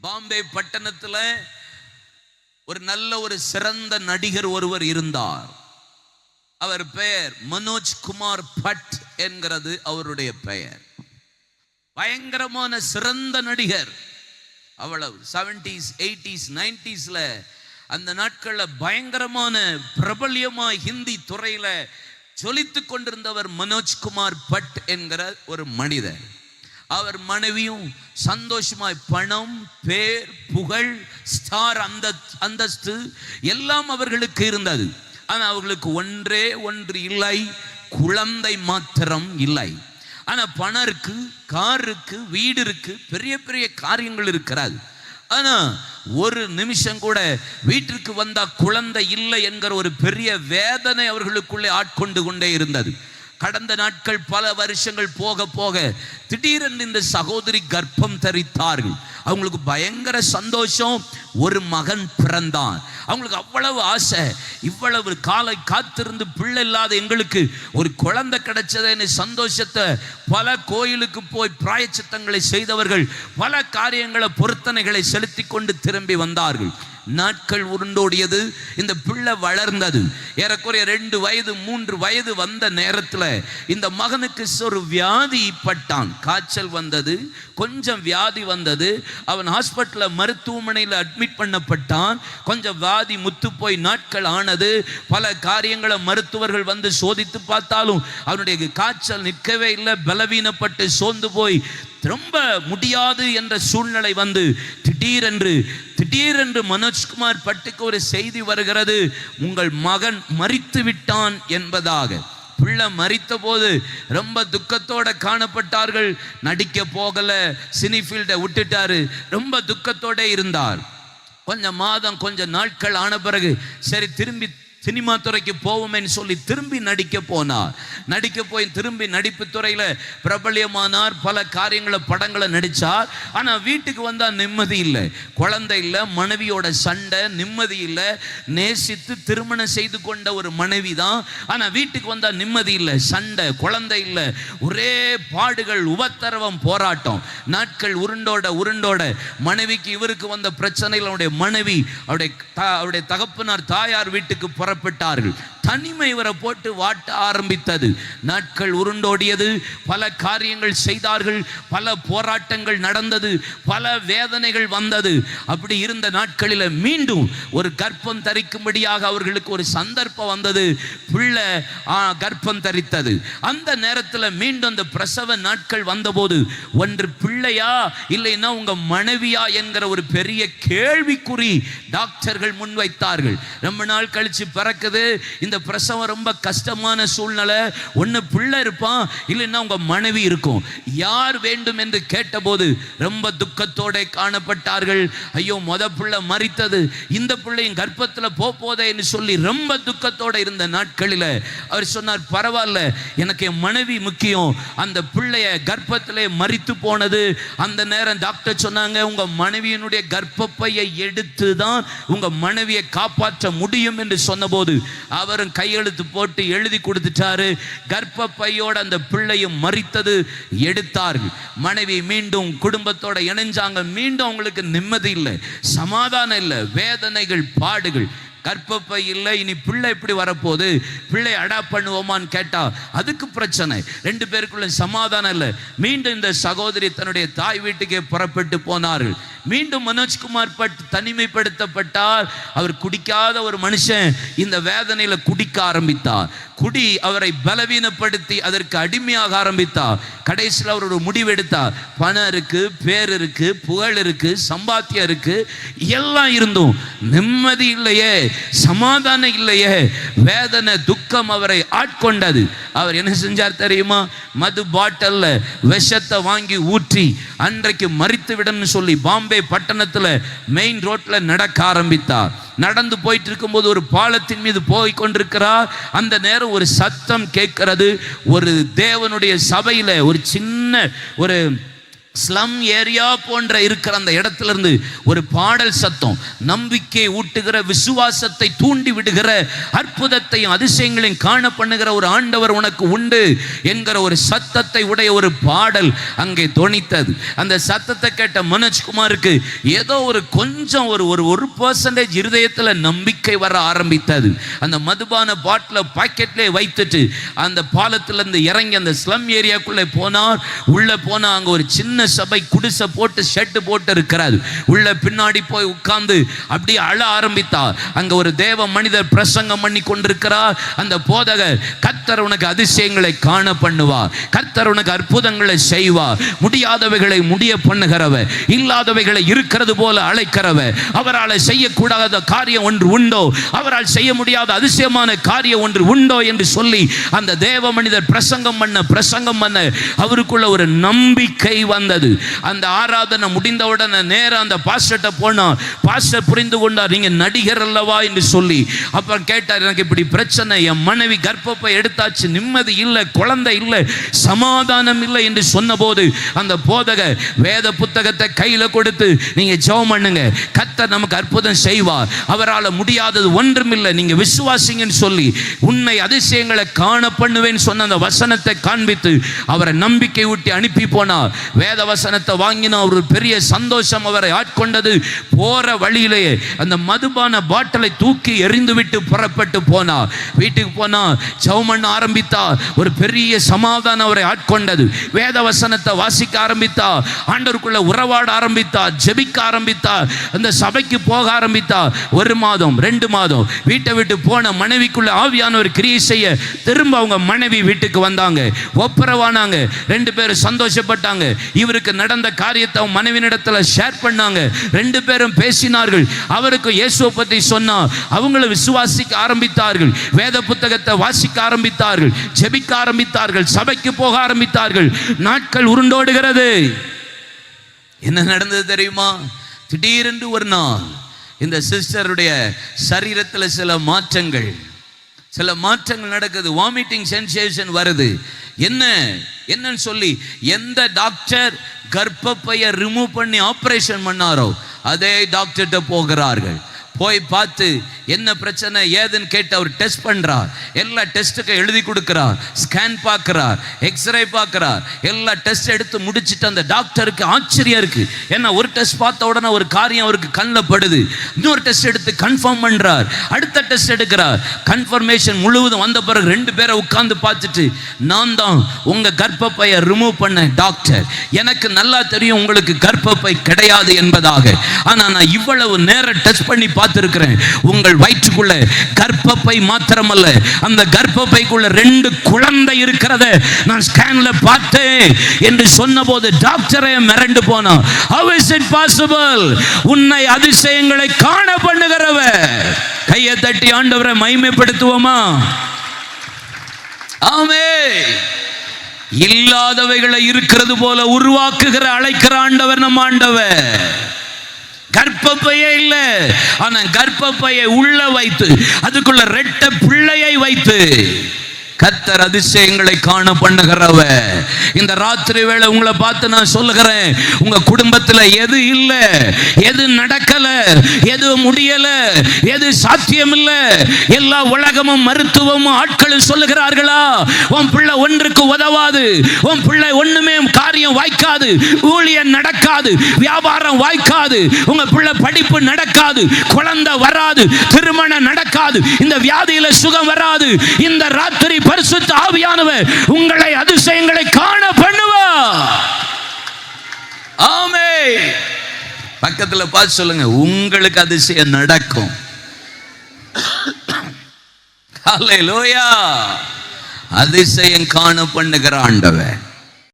பாம்பே பட்டணத்தில் ஒரு நல்ல ஒரு சிறந்த நடிகர் ஒருவர் இருந்தார். அவர் பெயர் மனோஜ் குமார் பட் என்கிறது அவருடைய பெயர். பயங்கரமான சிறந்த நடிகர். அவ்வளவு செவன்டிஸ் எயிட்டிஸ் நைன்டிஸ்ல அந்த நாட்களில் பயங்கரமான பிரபல்யமாக ஹிந்தி துறையில் சொலித்து கொண்டிருந்தவர் மனோஜ்குமார் பட் என்கிற ஒரு மனிதர். அவர் மனைவியும் சந்தோஷமாய் பணம் பேர் புகழ் ஸ்டார் அந்த அந்தஸ்து எல்லாம் அவர்களுக்கு இருந்தது. ஆனால் அவர்களுக்கு ஒன்றே ஒன்று இல்லை குழந்தை மாத்திரம் இல்லை. ஆனால் பணம் இருக்கு கார் இருக்கு வீடு இருக்கு பெரிய பெரிய காரியங்கள் இருக்கிறாது. ஆனால் ஒரு நிமிஷம் கூட வீட்டிற்கு வந்தால் குழந்தை இல்லை என்கிற ஒரு பெரிய வேதனை அவர்களுக்குள்ளே ஆட்கொண்டு கொண்டே இருந்தது. கடந்த நாட்கள் பல வருஷங்கள் போக போக திடீரென்று இந்த சகோதரி கர்ப்பம் தரித்தார்கள். அவங்களுக்கு பயங்கர சந்தோஷம். ஒரு மகன் பிறந்தான். அவங்களுக்கு அவ்வளவு ஆசை. இவ்வளவு காலை காத்திருந்து பிள்ளை இல்லாத எங்களுக்கு ஒரு குழந்தை கிடைச்சதுன்னு சந்தோஷத்தை பல கோயிலுக்கு போய் பிராயச்சித்தங்களை செய்தவர்கள் பல காரியங்களை பொருத்தனைகளை செலுத்தி கொண்டு திரும்பி வந்தார்கள். நாட்கள் உருண்டோடியது. இந்த பிள்ளை வளர்ந்தது. ஏறக்குறைய ரெண்டு வயது மூன்று வயது வந்த நேரத்தில் இந்த மகனுக்கு ஒரு வியாதி பட்டான். காய்ச்சல் வந்தது கொஞ்சம் வியாதி வந்தது. அவன் ஹாஸ்பிட்டலில் மருத்துவமனையில் அட்மிட் பண்ணப்பட்டான். கொஞ்சம் வியாதி முத்து போய் நாட்கள் ஆனது. பல காரியங்களை மருத்துவர்கள் வந்து சோதித்து பார்த்தாலும் அவனுடைய காய்ச்சல் நிற்கவே இல்லை. பலவீனப்பட்டு சோர்ந்து போய் ரொம்ப முடியாது என்ற சூழ்நிலை வந்து திடீரென்று திடீரென்று மனோஜ்குமார் பட்டுக்கு ஒரு செய்தி வருகிறது. உங்கள் மகன் மறித்து விட்டான் என்பதாக. பிள்ளை மறித்த போது ரொம்ப துக்கத்தோட காணப்பட்டார்கள். நடிக்க போகல சினிஃபீல்டை விட்டுட்டாரு. ரொம்ப துக்கத்தோட இருந்தார். கொஞ்சம் மாதம் கொஞ்சம் நாட்கள் ஆன பிறகு சரி திரும்பி சினிமா துறைக்கு போவோமேன்னு சொல்லி திரும்பி நடிக்க போனார். நடிக்க போய் திரும்பி நடிப்பு துறையில் பிரபல்யமானார் பல காரியங்களை படங்களை நடித்தார் ஆனால் வீட்டுக்கு வந்தால் நிம்மதி இல்லை. குழந்தை இல்லை மனைவியோட சண்டை நிம்மதி இல்லை. நேசித்து திருமணம் செய்து கொண்ட ஒரு மனைவி தான் ஆனால் வீட்டுக்கு வந்தால் நிம்மதி இல்லை சண்டை குழந்தை இல்லை. ஒரே பாடுகள் உபத்தரவம் போராட்டம். நாட்கள் உருண்டோட உருண்டோட. மனைவிக்கு இவருக்கு வந்த பிரச்சனையில் அவருடைய மனைவி அவருடைய அவருடைய தகப்பனார் தாயார் வீட்டுக்கு புறப்பட்டார்கள் தனிமை இவரை போட்டு வாட்ட ஆரம்பித்தது. நாட்கள் உருண்டோடியது. பல காரியங்கள் செய்தார்கள். பல போராட்டங்கள் நடந்தது. பல வேதனைகள் வந்தது. அப்படி இருந்த நாட்களில் மீண்டும் ஒரு கர்ப்பம் தரிக்கும்படியாக அவர்களுக்கு ஒரு சந்தர்ப்பம் வந்தது. பிள்ளை கர்ப்பம் தரித்தது. அந்த நேரத்தில் மீண்டும் அந்த பிரசவ நாட்கள் வந்தபோது ஒன்று பிள்ளையா? இல்லைன்னா உங்க மனைவியா? என்கிற ஒரு பெரிய கேள்விக்குறி டாக்டர்கள் முன்வைத்தார்கள். ரொம்ப நாள் கழிச்சு பிறக்குது. இந்த பிரசவம் ரொம்ப கஷ்டமான சூழ்நிலை. ஒன்று பிள்ளை இருப்பான் இல்லைன்னா உங்க மனைவி இருக்கும். யார் வேண்டும் என்று கேட்டபோது ரொம்ப துக்கத்தோட காணப்பட்டார்கள். ஐயோ மொத பிள்ளை மறித்தது இந்த பிள்ளையும் கர்ப்பத்தில் போதே என்று சொல்லி ரொம்ப துக்கத்தோட இருந்த நாட்களில் அவர் சொன்னார் பரவாயில்ல எனக்கு என் மனைவி முக்கியம். அந்த பிள்ளைய கர்ப்பத்திலே மறித்து போனது. அந்த நேரம் டாக்டர் சொன்னாங்க உங்க மனைவியினுடைய கர்ப்பப்பையை எடுத்து தான் உங்க மனைவியை காப்பாற்ற முடியும் என்று சொன்னபோது அவரும் கையெழுத்து போட்டு எழுதி கொடுத்துட்டாரு. கர்ப்ப பையோட அந்த பிள்ளையும் மறித்தது எடுத்தார்கள். மனைவி மீண்டும் குடும்பத்தோட இணைஞ்சாங்க. மீண்டும் அவங்களுக்கு நிம்மதி இல்லை சமாதானம் இல்லை வேதனைகள் பாடுகள். கர்ப்பப்பை இல்லை இனி பிள்ளை எப்படி வரப்போகுது? பிள்ளை அடாப்ட் பண்ணுவோமான்னு கேட்டா அதுக்கு பிரச்சனை. ரெண்டு பேருக்குள்ள சமாதானம் இல்லை. மீண்டும் இந்த சகோதரி தன்னுடைய தாய் வீட்டுக்கே புறப்பட்டு போனார்கள். மீண்டும் மனோஜ்குமார் பட் தனிமைப்படுத்தப்பட்டார். அவர் குடிக்காத ஒரு மனுஷன் இந்த வேதனையில குடிக்க ஆரம்பித்தார். குடி அவரை பலவீனப்படுத்தி அதற்கு அடிமையாக ஆரம்பித்தார் கடைசியில் அவர் ஒரு முடிவெடுத்தார் பணம் இருக்கு பேர் இருக்கு புகழ் இருக்கு சம்பாத்தியம் இருக்கு எல்லாம் இருந்தும். நிம்மதி இல்லையே சமாதானம் இல்லையே வேதனை துக்கம் அவரை ஆட்கொண்டது. அவர் என்ன செஞ்சார் தெரியுமா? மது பாட்டல்ல விஷத்தை வாங்கி ஊற்றி அன்றைக்கு மறித்துவிடும்னு சொல்லி பாம்பே பட்டணத்தில் மெயின் ரோட்டில் நடக்க ஆரம்பித்தார். நடந்து போயிட்டு இருக்கும்போது ஒரு பாலத்தின் மீது போய் கொண்டிருக்கிறார். அந்த நேரம் ஒரு சத்தம் கேட்கிறது. ஒரு தேவனுடைய சபையில் ஒரு சின்ன ஒரு ஸ்லம் ஏரியா போன்ற இருக்கிற அந்த இடத்துல இருந்து ஒரு பாடல் சத்தம். நம்பிக்கை ஊட்டுகிற விசுவாசத்தை தூண்டி விடுகிற அற்புதத்தையும் அதிசயங்களையும் காண பண்ணுகிற ஒரு ஆண்டவர் உனக்கு உண்டு என்கிற ஒரு சத்தத்தை உடைய ஒரு பாடல் அங்கே துணித்தது அந்த சத்தத்தை கேட்ட மனோஜ்குமாருக்கு ஏதோ ஒரு கொஞ்சம் ஒரு ஒரு ஒரு பர்சன்டேஜ் இருதயத்தில் நம்பிக்கை வர ஆரம்பித்தது. அந்த மதுபான பாட்டில் பாக்கெட்லேயே வைத்துட்டு அந்த பாலத்திலேருந்து இறங்கி அந்த ஸ்லம் ஏரியாக்குள்ளே போனார். உள்ளே போனால் அங்கே ஒரு சின்ன சபை குடிசை போட்டு ஷெட்டு போட்டு இருக்கிறார். உள்ள பின்னாடி போய் உட்கார்ந்து அப்படியே அழ ஆரம்பித்தார். அங்க ஒரு தேவ மனிதர் பிரசங்கம் பண்ணி கொண்டிருக்கிறார். அந்த போதகர் கத்தர் உனக்கு அதிசயங்களை காண பண்ணுவார். கத்தர் உனக்கு அற்புதங்களை செய்வார். முடியாதவைகளை முடிய பண்ணுகிறவர். இல்லாதவைகளை இருக்கிறது போல அழைக்கிறவர். அவரால் செய்யக்கூடாத காரியம் ஒன்று உண்டோ? அவரால் செய்ய முடியாத அதிசயமான காரியம் ஒன்று உண்டோ? என்று சொல்லி அந்த தேவ மனிதர் பிரசங்கம் பண்ண பிரசங்கம் பண்ண அவருக்குள்ள ஒரு நம்பிக்கை முடியாது. அந்த ஆராதனை முடிந்தவுடனே நேராக அந்த பாஸ்டர்கிட்ட போனார் பாஸ்டர் புரிந்து கொண்டார் நீங்க நடிகர் அல்லவா? என்று சொல்லி அப்புறம் கேட்டார் எனக்கு இப்படி பிரச்சனை என் மனைவி கர்ப்பப்பை எடுத்தாச்சு நிம்மதி இல்லை குழந்தை இல்லை சமாதானம் இல்லை என்று சொன்னபோது அந்த போதக வேத புத்தகத்தை கையில கொடுத்து நீங்க ஜெபம் பண்ணுங்க கத்த நமக்கு அற்புதம் செய்வார் அவரால் முடியாதது ஒன்றுமில்லை நீங்க விசுவாசிங்கன்னு சொல்லி உன்னை அதிசயங்களை காண பண்ணுவேன்னு சொன்ன அந்த வசனத்தை காண்பித்து அவரை நம்பிக்கை ஊட்டி அனுப்பி போனார் வேத வசனத்தை வாங்கின ஒரு பெரிய சந்தோஷம் அவரை ஆட்கொண்டது. போற வழியிலேயே அந்த மதுபான பாட்டிலை தூக்கி எறிந்து விட்டு புறப்பட்டு போனா. வீட்டுக்கு போனா சவுமண் ஆரம்பித்தா. ஒரு பெரிய சமாதானம் அவரை ஆட்கொண்டது. வேத வசனத்தை வாசிக்க ஆரம்பித்தா. ஆண்டவருக்குள்ள உறவாட ஆரம்பித்தா. ஜெபிக்க ஆரம்பித்தா. அந்த சபைக்கு போக ஆரம்பித்தா. ஒரு மாதம் ரெண்டு மாதம் வீட்டை விட்டு போன மனைவிக்குள்ள ஆவியானவர் கிரியை செய்ய திரும்ப அவங்க மனைவி வீட்டுக்கு வந்தாங்க. ஒப்புரவானாங்க. ரெண்டு பேரும் சந்தோஷப்பட்டாங்க. இவருக்கு நடந்த காரியத்தை அவன் மனைவியிடத்துல ஷேர் பண்ணாங்க. ரெண்டு பேரும் பேசினார்கள். அவருக்கு இயேசுவை பற்றி சொன்னா அவங்கள விசுவாசிக்க ஆரம்பித்தார்கள். வேத புத்தகத்தை வாசிக்க ஆரம்பித்தார்கள். ஜெபிக்க ஆரம்பித்தார்கள். சபைக்கு போக ஆரம்பித்தார்கள். நாட்கள் உருண்டோடுகிறது. என்ன நடந்தது தெரியுமா? திடீரென்று ஒரு நாள் இந்த சிஸ்டருடைய சரீரத்தில் சில மாற்றங்கள். சில மாற்றங்கள் நடக்குது. வாமிட்டிங் சென்சேஷன் வருது. என்ன? என்னன்னு சொல்லி எந்த டாக்டர் கர்ப்பப்பையை ரிமூவ் பண்ணி ஆப்ரேஷன் பண்ணாரோ அதே டாக்டர்கிட்ட போகிறார்கள். போய் பார்த்து என்ன பிரச்சனை? ஏதுன்னு கேட்டு அவர் டெஸ்ட் பண்ணுறார் எல்லா டெஸ்ட்டுக்கு எழுதி கொடுக்குறார். ஸ்கேன் பார்க்குறார். எக்ஸ்ரே பார்க்குறார். எல்லா டெஸ்ட் எடுத்து முடிச்சிட்டு அந்த டாக்டருக்கு ஆச்சரியம் இருக்கு. ஏன்னா ஒரு டெஸ்ட் பார்த்த உடனே ஒரு காரியம் அவருக்கு கண்ணில் படுது. இன்னொரு டெஸ்ட் எடுத்து கன்ஃபார்ம் பண்ணுறார் அடுத்த டெஸ்ட் எடுக்கிறார். கன்ஃபர்மேஷன் முழுவதும் வந்த பிறகு ரெண்டு பேரை உட்காந்து பார்த்துட்டு நான் தான் உங்க கர்ப்பப்பையை ரிமூவ் பண்ண டாக்டர் எனக்கு நல்லா தெரியும் உங்களுக்கு கர்ப்பப்பை கிடையாது என்பதாக. ஆனால் நான் இவ்வளவு நேரம் டெஸ்ட் பண்ணி பார்த்துருக்குறேன். உங்கள் வயிற்றுக்குள்ள கர்ப்பப்பை மாத்திரமல்ல. அந்த கர்ப்பப்பைக்குள்ள ரெண்டு குழந்தை இருக்கிறத நான் ஸ்கேன்ல பார்த்தேன் என்று சொன்னபோது டாக்டரே மிரண்டு போனான். How is it உன்னை அதிசயங்களை காண பண்ணுகிறவர். கையை தட்டி ஆண்டவரை மைமைப்படுத்துவோமா ஆமே. இல்லாதவைகளை இருக்கிறது போல உருவாக்குகிற அழைக்கிற ஆண்டவர் நம்ம ஆண்டவர். கர்ப்பப்பையே இல்லை. ஆனா கர்ப்பப்பையை உள்ள வைத்து அதுக்குள்ள ரெட்ட பிள்ளையை வைத்து. கத்தர் அதிசயங்களை காண பண்ணுகிறவ இந்த ராத்திரி வேளை உங்களை பார்த்து நான் சொல்லுகிறேன் உங்க குடும்பத்துல எது இல்ல எது நடக்கல எது முடியல எது சாத்தியம் இல்ல எல்லா உலகமும் மருத்துவமும் ஆட்களும் சொல்லுகிறார்களா? உன் பிள்ளை ஒன்றுக்கு உதவாது உன் பிள்ளை ஒண்ணுமே காரியம் வாய்க்காது ஊழியம் நடக்காது வியாபாரம் வாய்க்காது உங்க பிள்ளை படிப்பு நடக்காது குழந்தை வராது திருமணம் நடக்காது இந்த வியாதியில சுகம் வராது இந்த ராத்திரி பரிசுத்த ஆவியானவர் உங்களை அதிசயங்களை காண பண்ணுவா ஆமே பக்கத்துல பார்த்து சொல்லுங்க உங்களுக்கு அதிசயம் நடக்கும். அதிசயம் காண பண்ணுகிற ஆண்டவன்